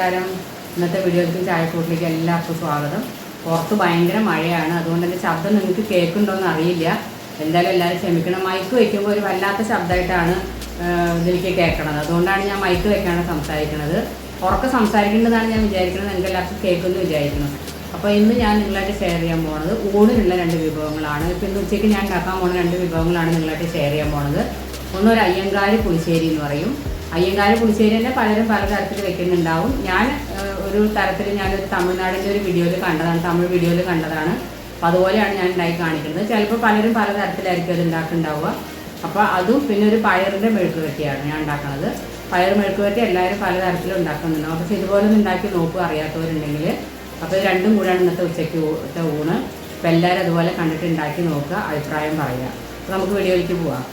നമസ്കാരം. ഇന്നത്തെ വീഡിയോയ്ക്കും ചായക്കൂട്ടിലേക്ക് എല്ലാവർക്കും സ്വാഗതം. പുറത്ത് ഭയങ്കര മഴയാണ്. അതുകൊണ്ട് തന്നെ ശബ്ദം നിങ്ങൾക്ക് കേൾക്കുന്നുണ്ടോയെന്ന് അറിയില്ല. എന്തായാലും എല്ലാവരും ക്ഷമിക്കണം. മൈക്ക് വയ്ക്കുമ്പോൾ ഒരു വല്ലാത്ത ശബ്ദമായിട്ടാണ് ഇതിലേക്ക് കേൾക്കണത്. അതുകൊണ്ടാണ് ഞാൻ മൈക്ക് വെക്കാണ് സംസാരിക്കുന്നത് ഉറക്കെ സംസാരിക്കേണ്ടതാണ് ഞാൻ വിചാരിക്കുന്നത് നിങ്ങൾക്ക് എല്ലാവർക്കും കേൾക്കുമെന്ന് വിചാരിക്കുന്നു. അപ്പോൾ ഇന്ന് ഞാൻ നിങ്ങളായിട്ട് ഷെയർ ചെയ്യാൻ പോകുന്നത് ഊണിനുള്ള രണ്ട് വിഭവങ്ങളാണ്. ഇപ്പോൾ ഇന്ന് ഉച്ചയ്ക്ക് ഞാൻ ഉണ്ടാക്കാൻ പോകുന്ന രണ്ട് വിഭവങ്ങളാണ് നിങ്ങളായിട്ട് ഷെയർ ചെയ്യാൻ പോകുന്നത് ഒന്നൊരു അയ്യങ്കാരി പുളിശ്ശേരി എന്ന് പറയും. അയ്യങ്കാരി പുളിശ്ശേരി തന്നെ പലരും പല തരത്തിൽ വെക്കുന്നുണ്ടാവും. ഞാൻ ഒരു തരത്തിൽ ഞാനൊരു തമിഴ്നാടിന്റെ ഒരു വീഡിയോയിൽ കണ്ടതാണ്. തമിഴ് വീഡിയോയിൽ കണ്ടതാണ്. അപ്പോൾ അതുപോലെയാണ് ഞാൻ ഉണ്ടാക്കി കാണിക്കുന്നത്. ചിലപ്പോൾ പലരും പല തരത്തിലായിരിക്കും അത് ഉണ്ടാക്കുന്നുണ്ടാവുക. അപ്പോൾ അതും പിന്നെ ഒരു പയറിന്റെ മെഴുക്ക് വെട്ടിയാണ് ഞാൻ ഉണ്ടാക്കുന്നത്. പയർ മെഴുക്ക് വെട്ടി എല്ലാവരും പല തരത്തിലും ഉണ്ടാക്കുന്നുണ്ടാവും പക്ഷേ ഇതുപോലെ ഒന്ന് ഉണ്ടാക്കി നോക്കുക അറിയാത്തവരുണ്ടെങ്കിൽ. അപ്പോൾ ഇത് രണ്ടും കൂടെയാണ് ഇന്നത്തെ ഉച്ചയ്ക്ക് ഊണ്. അപ്പോൾ എല്ലാവരും അതുപോലെ കണ്ടിട്ട് ഉണ്ടാക്കി നോക്കുക. അഭിപ്രായം പറയുക. അപ്പോൾ നമുക്ക് വീഡിയോയിലേക്ക് പോവാം.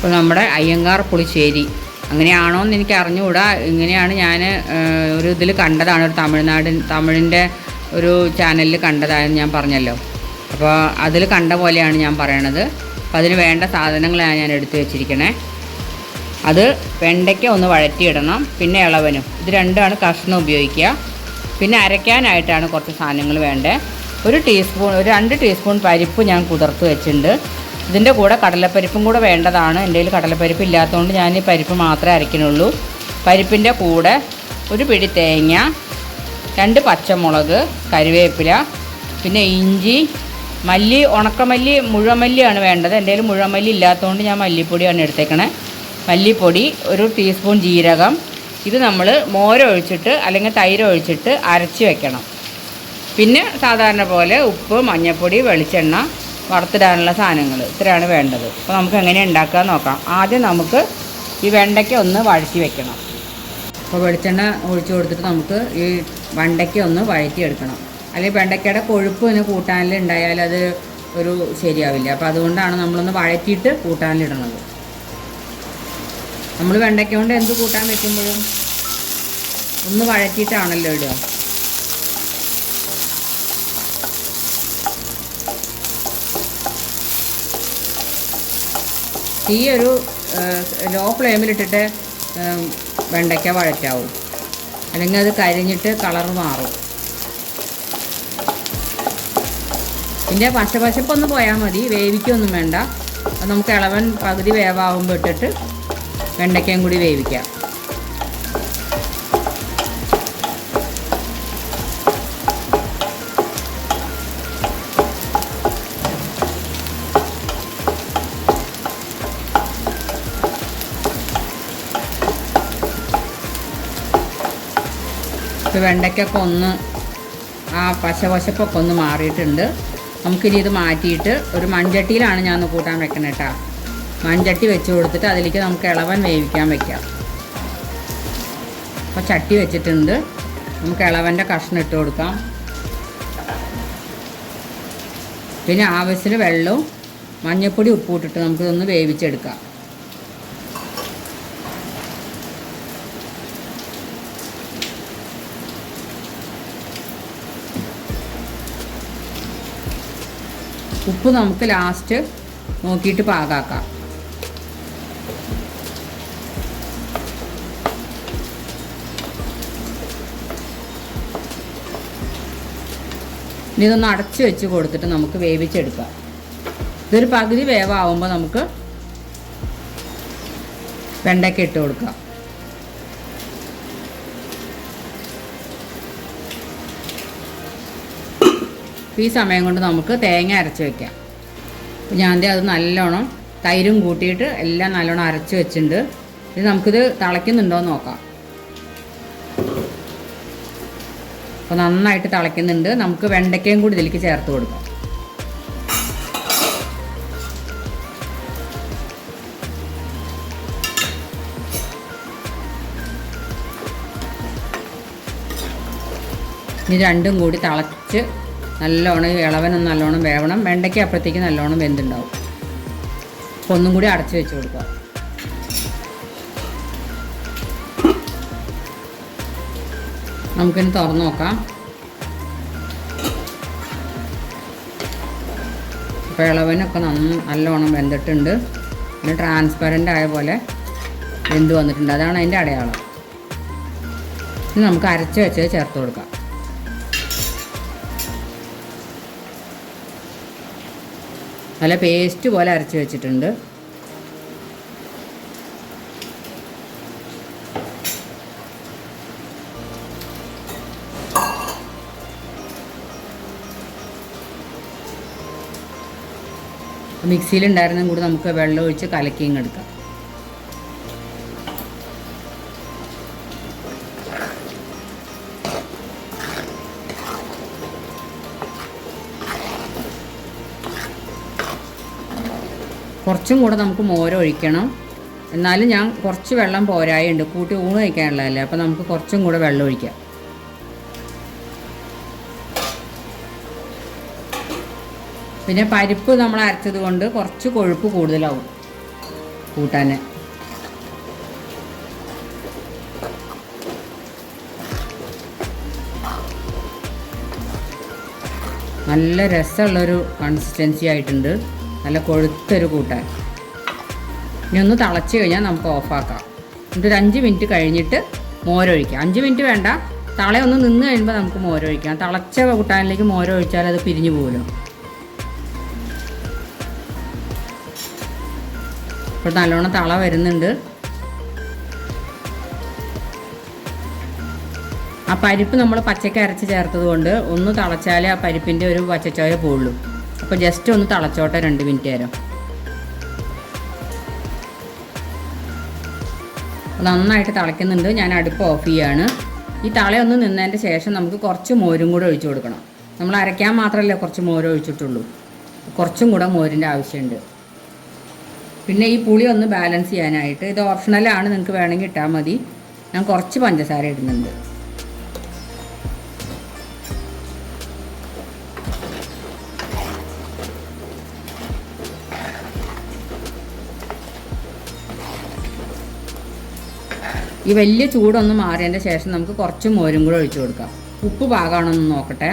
ഇപ്പോൾ നമ്മുടെ അയ്യങ്കാർ പുളിശ്ശേരി. അങ്ങനെയാണോ എന്ന് എനിക്ക് അറിഞ്ഞുകൂടാ. ഇങ്ങനെയാണ് ഞാൻ ഒരു ഇതിൽ കണ്ടതാണ്. ഒരു തമിഴ്നാട് തമിഴിന്റെ ഒരു ചാനലിൽ കണ്ടതായെന്ന് ഞാൻ പറഞ്ഞല്ലോ. അപ്പോൾ അതിൽ കണ്ട പോലെയാണ് ഞാൻ പറയണത്. അപ്പോൾ അതിന് വേണ്ട സാധനങ്ങളാണ് ഞാൻ എടുത്തു വെച്ചിരിക്കണേ. അത് വെണ്ടയ്ക്ക ഒന്ന് വഴറ്റിയിടണം പിന്നെ ഇളവനും. ഇത് രണ്ടുമാണ് കഷ്ണം ഉപയോഗിക്കുക. പിന്നെ അരയ്ക്കാനായിട്ടാണ് കുറച്ച് സാധനങ്ങൾ വേണ്ടത് ഒരു ടീസ്പൂൺ ഒരു രണ്ട് ടീസ്പൂൺ പരിപ്പ് ഞാൻ കുതിർത്ത് വെച്ചിട്ടുണ്ട്. ഇതിന്റെ കൂടെ കടലപ്പരിപ്പും കൂടെ വേണ്ടതാണ്. എന്റെ കയ്യിൽ കടലപ്പരിപ്പ് ഇല്ലാത്തതുകൊണ്ട് ഞാൻ ഈ പരിപ്പ് മാത്രമേ അരയ്ക്കുന്നുള്ളൂ. പരിപ്പിന്റെ കൂടെ ഒരു പിടി തേങ്ങ രണ്ട് പച്ചമുളക് കരുവേപ്പില പിന്നെ ഇഞ്ചി മല്ലി ഉണക്കമല്ലി മുഴുവമല്ലിയാണ് വേണ്ടത്. എന്റെ കയ്യിൽ മുഴുവമല്ലി ഇല്ലാത്തതുകൊണ്ട് ഞാൻ മല്ലിപ്പൊടിയാണ് എടുത്തേക്കണേ. മല്ലിപ്പൊടി ഒരു ടീസ്പൂൺ ജീരകം. ഇത് നമ്മൾ മോരൊഴിച്ചിട്ട് അല്ലെങ്കിൽ തൈര് ഒഴിച്ചിട്ട് അരച്ച് വെക്കണം. പിന്നെ സാധാരണ പോലെ ഉപ്പ് മഞ്ഞൾപ്പൊടി വെളിച്ചെണ്ണ വറുത്തിടാനുള്ള സാധനങ്ങൾ ഇത്രയാണ് വേണ്ടത്. അപ്പോൾ നമുക്ക് എങ്ങനെ ഉണ്ടാക്കുക നോക്കാം. ആദ്യം നമുക്ക് ഈ വെണ്ടയ്ക്ക ഒന്ന് വഴറ്റി വെക്കണം. അപ്പോൾ വെളിച്ചെണ്ണ ഒഴിച്ചു കൊടുത്തിട്ട് നമുക്ക് ഈ വെണ്ടയ്ക്ക ഒന്ന് വഴറ്റിയെടുക്കണം. അല്ലെങ്കിൽ വെണ്ടയ്ക്കയുടെ കൊഴുപ്പ് ഇങ്ങനെ കൂട്ടാനിൽ ഉണ്ടായാൽ അത് ഒരു ശരിയാവില്ല. അപ്പോൾ അതുകൊണ്ടാണ് നമ്മളൊന്ന് വഴറ്റിയിട്ട് കൂട്ടാനിലിടണത് നമ്മൾ വെണ്ടയ്ക്ക കൊണ്ട് എന്ത് കൂട്ടാൻ വെക്കുമ്പോഴും ഒന്ന് വഴറ്റിയിട്ടാണല്ലോ ഇടുക. തീ ഒരു ലോ ഫ്ലെയിമിലിട്ടിട്ട് വെണ്ടയ്ക്ക വഴറ്റാവും. അല്ലെങ്കിൽ അത് കരിഞ്ഞിട്ട് കളർ മാറും. പിന്നെ പശപ്പൊന്ന് പോയാൽ മതി. വേവിക്കൊന്നും വേണ്ട. അത് നമുക്ക് ഇളവൻ പകുതി വേവാകുമ്പോൾ ഇട്ടിട്ട് വെണ്ടയ്ക്കയും കൂടി വേവിക്കാം. ഇപ്പോൾ വെണ്ടയ്ക്കൊക്കെ ഒന്ന് ആ പശപശപ്പൊക്കെ ഒന്ന് മാറിയിട്ടുണ്ട്. നമുക്കിനി ഇത് മാറ്റിയിട്ട് ഒരു മൺചട്ടിയിലാണ് ഞാൻ ഒന്ന് കൂട്ടാൻ വെക്കണേ കേട്ടോ മൺചട്ടി വെച്ച് കൊടുത്തിട്ട് അതിലേക്ക് നമുക്ക് ഇളവൻ വേവിക്കാൻ വെക്കാം. അപ്പോൾ ചട്ടി വെച്ചിട്ടുണ്ട്. നമുക്ക് ഇളവന്റെ കഷ്ണം ഇട്ട് കൊടുക്കാം. പിന്നെ ആവശ്യത്തിന് വെള്ളവും മഞ്ഞൾപ്പൊടി ഉപ്പ് ഇട്ടിട്ട് നമുക്കിതൊന്ന് വേവിച്ചെടുക്കാം. ഉപ്പ് നമുക്ക് ലാസ്റ്റ് നോക്കിയിട്ട് പാകാക്കാം. ഇതൊന്ന് അടച്ച് വെച്ച് കൊടുത്തിട്ട് നമുക്ക് വേവിച്ചെടുക്കാം. ഇതൊരു പകുതി വേവാകുമ്പോൾ നമുക്ക് വെണ്ടയ്ക്ക ഇട്ട് കൊടുക്കാം. ഈ സമയം കൊണ്ട് നമുക്ക് തേങ്ങ അരച്ച് അപ്പോൾ ഞാൻ അത് നല്ലോണം തൈരും കൂട്ടിയിട്ട് എല്ലാം നല്ലോണം അരച്ച് വെച്ചിട്ടുണ്ട്. ഇത് നമുക്കിത് തിളയ്ക്കുന്നുണ്ടോ എന്ന് നോക്കാം. അപ്പോൾ നന്നായിട്ട് തിളയ്ക്കുന്നുണ്ട്. നമുക്ക് വെണ്ടയ്ക്കയും കൂടി ഇതിലേക്ക് ചേർത്ത് കൊടുക്കാം. ഇനി രണ്ടും കൂടി തിളച്ച് നല്ലോണം ഈ ഇളവനും നല്ലോണം വേവണം. വെണ്ടയ്ക്ക് അപ്പോഴത്തേക്ക് നല്ലോണം വെന്തുണ്ടാവും. അപ്പോൾ ഒന്നും കൂടി അടച്ചു വെച്ച് കൊടുക്കുക നമുക്കിനി തുറന്നു നോക്കാം. അപ്പോൾ ഇളവനൊക്കെ നന്ന നല്ലോണം വെന്തിട്ടുണ്ട്. പിന്നെ ട്രാൻസ്പെറന്റ് ആയ പോലെ വെന്ത് വന്നിട്ടുണ്ട്. അതാണ് അതിന്റെ അടയാളം. ഇനി നമുക്ക് അരച്ച് വെച്ചത് ചേർത്ത് കൊടുക്കാം. നല്ല പേസ്റ്റ് പോലെ അരച്ച് വെച്ചിട്ടുണ്ട്. മിക്സിയിലുണ്ടായിരുന്നതും കൂടി നമുക്ക് വെള്ളം ഒഴിച്ച് കലക്കിയും എടുക്കാം. കുറച്ചും കൂടെ നമുക്ക് മോര് ഒഴിക്കണം. എന്നാലും ഞാൻ കുറച്ച് വെള്ളം പോരായുണ്ട്. കൂട്ടി ഊണ് കഴിക്കാനുള്ളതല്ലേ. അപ്പോൾ നമുക്ക് കുറച്ചും കൂടെ വെള്ളം ഒഴിക്കാം. പിന്നെ പരിപ്പ് നമ്മൾ അരച്ചത് കൊണ്ട് കുറച്ച് കൊഴുപ്പ് കൂടുതലാവും കൂട്ടാൻ നല്ല രസമുള്ളൊരു കൺസിസ്റ്റൻസി ആയിട്ടുണ്ട്. നല്ല കൊഴുത്തൊരു കൂട്ടാൻ. ഇനി ഒന്ന് തിളച്ച് കഴിഞ്ഞാൽ നമുക്ക് ഓഫാക്കാം. എന്നിട്ട് ഒരു അഞ്ച് മിനിറ്റ് കഴിഞ്ഞിട്ട് മോരൊഴിക്കാം. അഞ്ച് മിനിറ്റ് വേണ്ട. തള ഒന്ന് നിന്ന് കഴിയുമ്പോൾ നമുക്ക് മോരൊഴിക്കാം. തിളച്ച കൂട്ടാനിലേക്ക് മോരൊഴിച്ചാൽ അത് പിരിഞ്ഞു പോകുമല്ലോ ഇപ്പോൾ നല്ലോണം തള വരുന്നുണ്ട്. ആ പരിപ്പ് നമ്മൾ പച്ചക്കരച്ച് ചേർത്തത് കൊണ്ട് ഒന്ന് തിളച്ചാലേ ആ പരിപ്പിന്റെ ഒരു പച്ചച്ചോയ പോവുള്ളൂ. അപ്പോൾ ജസ്റ്റ് ഒന്ന് തിളച്ചോട്ടെ രണ്ട് മിനിറ്റ് നേരം. നന്നായിട്ട് തിളയ്ക്കുന്നുണ്ട്. ഞാൻ അടുപ്പ് ഓഫ് ചെയ്യാണ്. ഈ തളയൊന്ന് നിന്നതിന്റെ ശേഷം നമുക്ക് കുറച്ച് മോരും കൂടെ ഒഴിച്ചു കൊടുക്കണം. നമ്മൾ അരയ്ക്കാൻ മാത്രമല്ല കുറച്ച് മോര് ഒഴിച്ചിട്ടുള്ളൂ. കുറച്ചും കൂടെ മോരിന്റെ ആവശ്യമുണ്ട്. പിന്നെ ഈ പുളി ഒന്ന് ബാലൻസ് ചെയ്യാനായിട്ട് ഇത് ഓപ്ഷണലാണ് നിങ്ങൾക്ക് വേണമെങ്കിൽ ഇട്ടാൽ മതി. ഞാൻ കുറച്ച് പഞ്ചസാര ഇടുന്നുണ്ട്. ഈ വലിയ ചൂടൊന്ന് മാറിയതിന്റെ ശേഷം നമുക്ക് കുറച്ച് മോരും കൂടെ ഒഴിച്ചു കൊടുക്കാം. ഉപ്പ് പാകമാണെന്ന് നോക്കട്ടെ.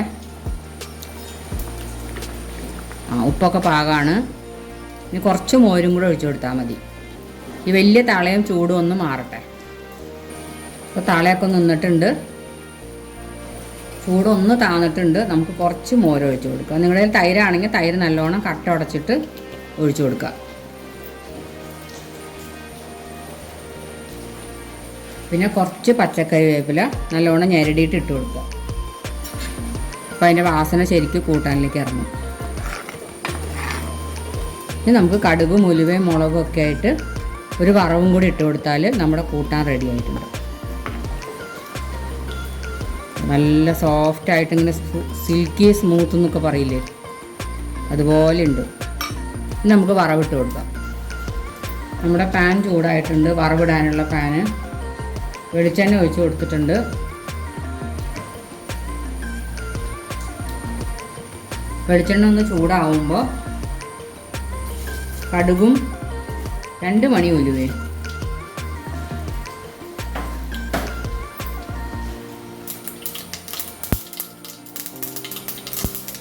ആ ഉപ്പൊക്കെ പാകമാണ് ഇനി കുറച്ച് മോരും കൂടെ ഒഴിച്ചു കൊടുത്താൽ മതി. ഈ വലിയ തളയും ചൂടും ഒന്ന് മാറട്ടെ. ഇപ്പോൾ തളയൊക്കെ നിന്നിട്ടുണ്ട്. ചൂടൊന്ന് താന്നിട്ടുണ്ട്. നമുക്ക് കുറച്ച് മോര് ഒഴിച്ച് കൊടുക്കുക നിങ്ങളുടെ തൈരാണെങ്കിൽ തൈര് നല്ലോണം കട്ട ഉടച്ചിട്ട് ഒഴിച്ചു കൊടുക്കുക പിന്നെ കുറച്ച് പച്ചക്കറി വേപ്പില നല്ലോണം ഞെരടിയിട്ട് ഇട്ട് കൊടുക്കുക. അപ്പോൾ അതിന്റെ വാസന ശരിക്കും കൂട്ടാനിലേക്ക് ഇറങ്ങും. ഇനി നമുക്ക് കടുക് മുലുവയും മുളകും ഒക്കെ ആയിട്ട് ഒരു വറവും കൂടി ഇട്ട് കൊടുത്താൽ നമ്മുടെ കൂട്ടാൻ റെഡി ആയിട്ടുണ്ട്. നല്ല സോഫ്റ്റ് ആയിട്ട് ഇങ്ങനെ സിൽക്കി സ്മൂത്ത് എന്നൊക്കെ പറയില്ലേ? അതുപോലെ ഉണ്ട്. നമുക്ക് വറവിട്ട് കൊടുക്കാം. നമ്മുടെ പാൻ ചൂടായിട്ടുണ്ട്. വറവിടാനുള്ള പാന് വെളിച്ചെണ്ണ ഒഴിച്ച് കൊടുത്തിട്ടുണ്ട്. വെളിച്ചെണ്ണ ഒന്ന് ചൂടാവുമ്പോൾ കടുകും രണ്ട് മണി ഉലുവേ.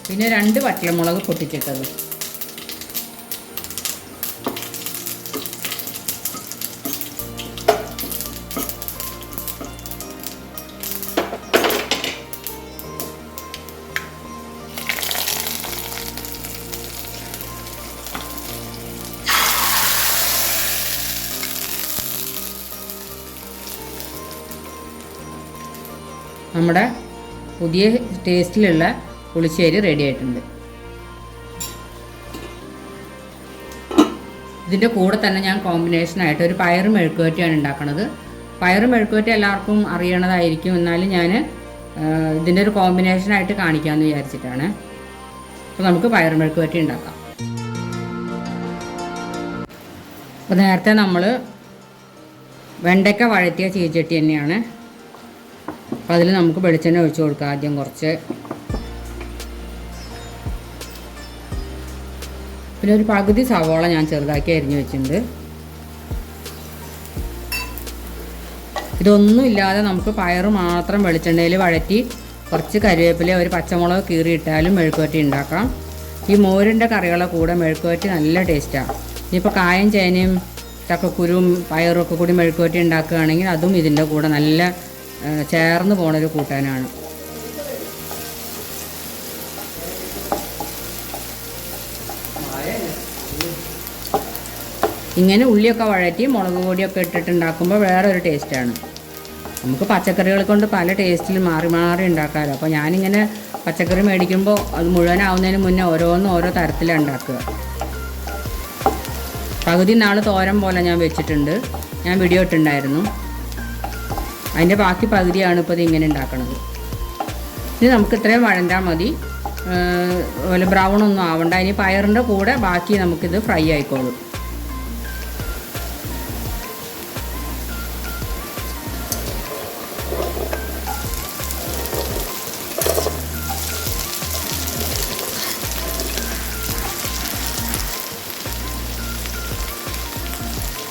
പിന്നെ രണ്ട് വട്ടലമുളക് പൊട്ടിച്ചിട്ടത്. നമ്മുടെ പുതിയ ടേസ്റ്റിലുള്ള പുളിശ്ശേരി റെഡി ആയിട്ടുണ്ട്. ഇതിന്റെ കൂടെ തന്നെ ഞാൻ കോമ്പിനേഷനായിട്ട് ഒരു പയറും മെഴുക്കുവറ്റിയാണ് ഉണ്ടാക്കുന്നത്. പയറും മെഴുക്കുവറ്റി എല്ലാവർക്കും അറിയണതായിരിക്കും. എന്നാലും ഞാൻ ഇതിന്റെ ഒരു കോമ്പിനേഷനായിട്ട് കാണിക്കാമെന്ന് വിചാരിച്ചിട്ടാണ്. അപ്പോൾ നമുക്ക് പയർ മെഴുക്കുവറ്റി ഉണ്ടാക്കാം. അപ്പോൾ നേരത്തെ നമ്മൾ വെണ്ടയ്ക്ക വഴറ്റിയ ചീച്ചട്ടി തന്നെയാണ് അപ്പോൾ അതിൽ നമുക്ക് വെളിച്ചെണ്ണ ഒഴിച്ചു കൊടുക്കാം ആദ്യം കുറച്ച്. പിന്നെ ഒരു പകുതി സവോള ഞാൻ ചെറുതാക്കി അരിഞ്ഞു വെച്ചിട്ടുണ്ട്. ഇതൊന്നും ഇല്ലാതെ നമുക്ക് പയറ് മാത്രം വെളിച്ചെണ്ണയിൽ വഴറ്റി കുറച്ച് കരിവേപ്പില ഒരു പച്ചമുളക് കീറിയിട്ടാലും മെഴുക്കുവരട്ടി ഉണ്ടാക്കാം. ഈ മോരിന്റെ കറികളെ കൂടെ മെഴുക്കുവരട്ടി നല്ല ടേസ്റ്റാണ് ഇനിയിപ്പോൾ കായം ചേനയും ചക്കക്കുരും പയറും ഒക്കെ കൂടി മെഴുക്കുവരട്ടി ഉണ്ടാക്കുകയാണെങ്കിൽ അതും ഇതിന്റെ കൂടെ നല്ല ചേർന്ന് പോണൊരു കൂട്ടാനാണ്. ഇങ്ങനെ ഉള്ളിയൊക്കെ വഴറ്റി മുളക് പൊടിയൊക്കെ ഇട്ടിട്ടുണ്ടാക്കുമ്പോൾ വേറെ ഒരു ടേസ്റ്റാണ്. നമുക്ക് പച്ചക്കറികൾ കൊണ്ട് പല ടേസ്റ്റിൽ മാറി മാറി ഉണ്ടാക്കാമല്ലോ അപ്പോൾ ഞാനിങ്ങനെ പച്ചക്കറി മേടിക്കുമ്പോൾ അത് മുഴുവനാവുന്നതിന് മുന്നേ ഓരോന്നും ഓരോ തരത്തിലാണ് ഉണ്ടാക്കുക. പകുതി നാൾ തോരൻ പോലെ ഞാൻ വെച്ചിട്ടുണ്ട്. ഞാൻ വീഡിയോ ഇട്ടുണ്ടായിരുന്നു അതിന്റെ ബാക്കി പകുതിയാണ് ഇപ്പോൾ ഇത് ഇങ്ങനെ ഉണ്ടാക്കുന്നത് ഇനി നമുക്ക് ഇത്രയും വഴണ്ടാൽ മതി. അതുപോലെ ബ്രൗൺ ഒന്നും ആവണ്ട. ഇനി പയറിന്റെ കൂടെ ബാക്കി നമുക്കിത് ഫ്രൈ ആയിക്കോളും.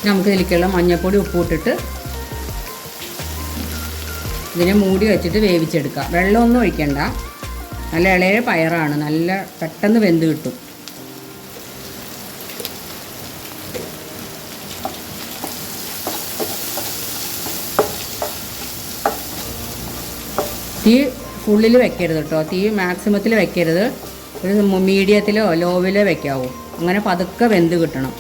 നമുക്ക് ഇതിലേക്കുള്ള മഞ്ഞൾപ്പൊടി ഉപ്പിട്ടിട്ട് ഇതിനെ മൂടി വെച്ചിട്ട് വേവിച്ചെടുക്കുക. വെള്ളമൊന്നും ഒഴിക്കണ്ട. നല്ല ഇളയ പയറാണ്. നല്ല പെട്ടെന്ന് വെന്ത് കിട്ടും. തീ ഫുള്ളിൽ വെക്കരുത് കേട്ടോ തീ മാക്സിമത്തിൽ വെക്കരുത്. ഒരു മീഡിയത്തിലോ ലോവിലോ വെക്കാവൂ. അങ്ങനെ പതുക്കെ വെന്ത് കിട്ടണം.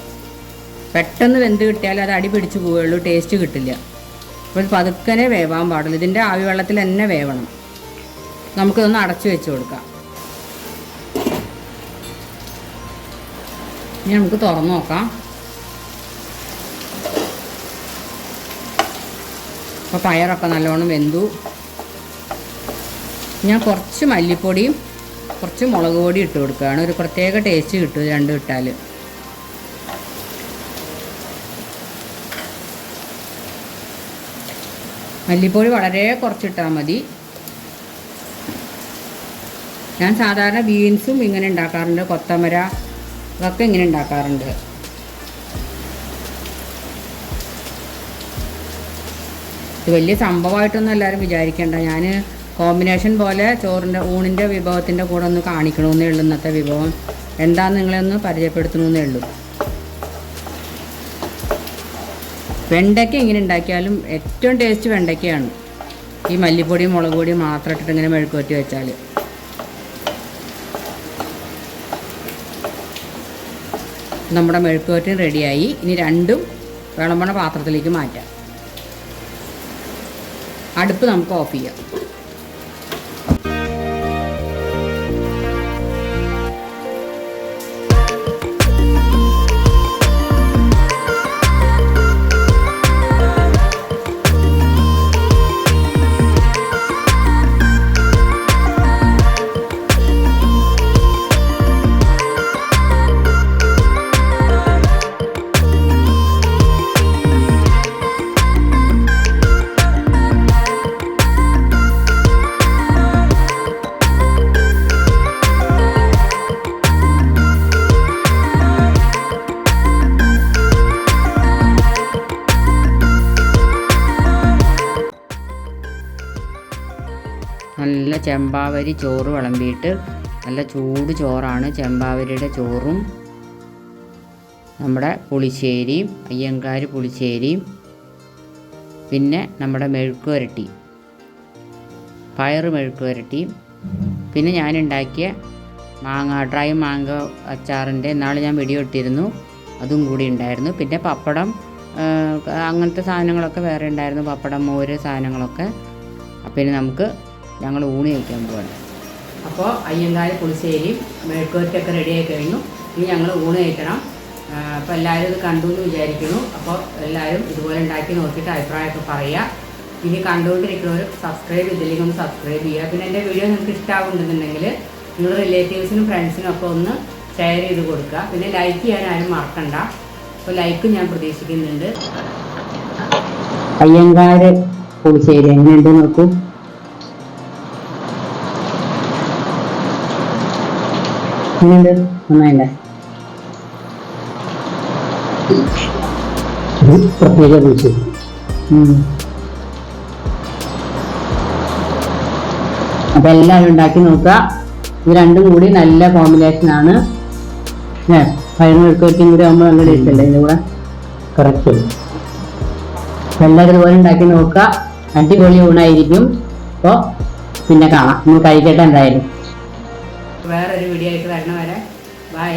പെട്ടെന്ന് വെന്ത് കിട്ടിയാൽ അത് അടി പിടിച്ച് പോവുള്ളൂ ടേസ്റ്റ് കിട്ടില്ല. അപ്പോൾ പതുക്കനെ വേവാൻ പാടുള്ളൂ. ഇതിന്റെ ആവി വെള്ളത്തിൽ തന്നെ വേവണം. നമുക്കിതൊന്ന് അടച്ചു വെച്ച് കൊടുക്കാം. ഇനി നമുക്ക് തുറന്നു നോക്കാം. അപ്പോൾ പയറൊക്കെ നല്ലോണം വെന്തു. ഞാൻ കുറച്ച് മല്ലിപ്പൊടിയും കുറച്ച് മുളക് പൊടി ഇട്ട് കൊടുക്കുകയാണ്. ഒരു പ്രത്യേക ടേസ്റ്റ് കിട്ടും രണ്ടും ഇട്ടാൽ മല്ലിപ്പൊടി വളരെ കുറച്ചിട്ടാൽ മതി. ഞാൻ സാധാരണ ബീൻസും ഇങ്ങനെ ഉണ്ടാക്കാറുണ്ട് കൊത്തമര ഇതൊക്കെ ഇങ്ങനെ ഉണ്ടാക്കാറുണ്ട്. ഇത് വലിയ സംഭവമായിട്ടൊന്നും എല്ലാവരും വിചാരിക്കേണ്ട. ഞാൻ കോമ്പിനേഷൻ പോലെ ചോറിന്റെ ഊണിന്റെ വിഭവത്തിന്റെ കൂടെ ഒന്ന് കാണിക്കണമെന്നേ ഉള്ളൂ ഇന്നത്തെ വിഭവം. എന്താണെന്ന് നിങ്ങളെ ഒന്ന് പരിചയപ്പെടുത്തണമെന്നേ ഉള്ളൂ. വെണ്ടയ്ക്ക ഇങ്ങനെ ഉണ്ടാക്കിയാലും ഏറ്റവും ടേസ്റ്റ് വെണ്ടയ്ക്കയാണ്. ഈ മല്ലിപ്പൊടിയും മുളക് പൊടിയും മാത്രം ഇട്ടിട്ട് ഇങ്ങനെ മെഴുക്കുവറ്റി വെച്ചാൽ നമ്മുടെ മെഴുക്കുവറ്റും റെഡിയായി ഇനി രണ്ടും വിളമ്പണ പാത്രത്തിലേക്ക് മാറ്റാം. അടുപ്പ് നമുക്ക് ഓഫ് ചെയ്യാം. ചെമ്പാവരി ചോറ് വിളമ്പിയിട്ട് നല്ല ചൂട് ചോറാണ് ചെമ്പാവരിയുടെ ചോറും നമ്മുടെ പുളിശ്ശേരിയും അയ്യങ്കാർ പുളിശ്ശേരിയും പിന്നെ നമ്മുടെ മെഴുക്ക് വരട്ടി പയറ് മെഴുക്ക് വരട്ടി. പിന്നെ ഞാനുണ്ടാക്കിയ മാങ്ങ ഡ്രൈ മാങ്ങ അച്ചാറിന്റെ നാളെ ഞാൻ വീഡിയോ ഇട്ടിരുന്നു അതും കൂടി ഉണ്ടായിരുന്നു. പിന്നെ പപ്പടം അങ്ങനത്തെ സാധനങ്ങളൊക്കെ വേറെ ഉണ്ടായിരുന്നു പപ്പടം മോര് സാധനങ്ങളൊക്കെ. അപ്പം നമുക്ക് ഞങ്ങൾ ഊണ് കഴിക്കാൻ പോവാണ്. അപ്പോൾ അയ്യങ്കാൽ പുളിശ്ശേരിയും മെഴുക്കുവരട്ടൊക്കെ റെഡി ആയി കഴിഞ്ഞു. ഇനി ഞങ്ങൾ ഊണ് കഴിക്കണം. അപ്പോൾ എല്ലാവരും ഇത് കണ്ടു എന്ന് വിചാരിക്കുന്നു. അപ്പോൾ എല്ലാവരും ഇതുപോലെ ഉണ്ടാക്കി നോക്കിയിട്ട് അഭിപ്രായമൊക്കെ പറയുക. ഇനി കണ്ടുകൊണ്ടിരിക്കുന്നവർ സബ്സ്ക്രൈബ് ചെയ്തില്ലെങ്കിൽ ഒന്ന് സബ്സ്ക്രൈബ് ചെയ്യുക. പിന്നെ എന്റെ വീഡിയോ നിങ്ങൾക്ക് ഇഷ്ടമാകുന്നുണ്ടെന്നുണ്ടെങ്കിൽ നിങ്ങൾ റിലേറ്റീവ്സിനും ഫ്രണ്ട്സിനും ഒക്കെ ഒന്ന് ഷെയർ ചെയ്ത് കൊടുക്കുക. പിന്നെ ലൈക്ക് ചെയ്യാൻ ആരും മറക്കണ്ട. അപ്പോൾ ലൈക്കും ഞാൻ പ്രതീക്ഷിക്കുന്നുണ്ട്. അയ്യങ്കാര് പുളിശ്ശേരി എങ്ങനെയുണ്ട് നോക്കൂ. എങ്ങനെയുണ്ട് പ്രത്യേക രുചി അപ്പൊ എല്ലാവരും ഉണ്ടാക്കി നോക്കുക. ഇത് രണ്ടും കൂടി നല്ല കോമ്പിനേഷൻ ആണ്. വെളുക്കോറ്റും കൂടി ആകുമ്പോൾ നല്ല ടേസ്റ്റ് അല്ലേ ഇതിന്റെ കൂടെ? കറക്റ്റ് എല്ലാവരും ഇതുപോലെ ഉണ്ടാക്കി നോക്കുക. അടിപൊളി ഊണായിരിക്കും. അപ്പോൾ പിന്നെ കാണാം. നമ്മൾ കഴിക്കട്ടെ എന്തായാലും. വേറൊരു വീഡിയോ ആയിട്ട് വരണം വരെ ബൈ